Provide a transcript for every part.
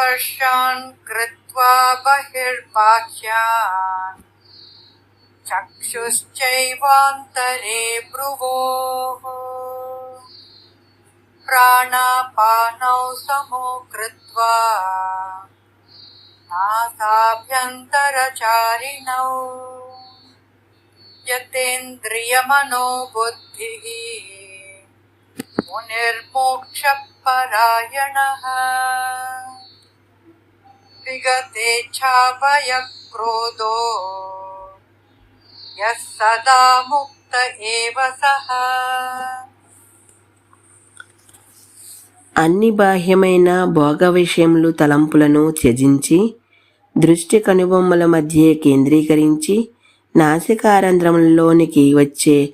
स्पर्शान् कृत्वा बहिर्बाह्यान्। चक्षुश्चैवान्तरे भ्रुवोः प्राणापानौ समो कृत्वा नासाभ्यन्तरचारिणौ। यतेन्द्रियमनोबुद्धिः मुनिर्मोक्षपरायणः। विगतेच्छाभयक्रोधो यः सदा मुक्त एव सः అన్ని బాహ్యమైన భోగ విషయములు తలంపులను త్యజించి దృష్టి కనుబొమ్మల మధ్య కేంద్రీకరించి నాసికారంధ్రములలోనికి వచ్చే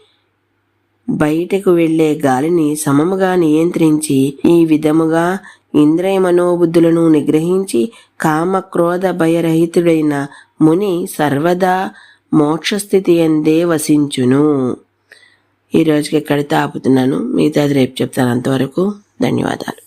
బయటకు వెళ్ళే గాలిని సమముగా నియంత్రించి ఈ విధముగా ఇంద్రియ మనోబుద్ధులను నిగ్రహించి కామ క్రోధ భయరహితుడైన ముని సర్వదా మోక్షస్థితి ఎందే వసించును. ఈరోజుకి రోజుకి ఎక్కడితో ఆపుతున్నాను మిగతాది రేపు చెప్తాను. అంతవరకు ధన్యవాదాలు.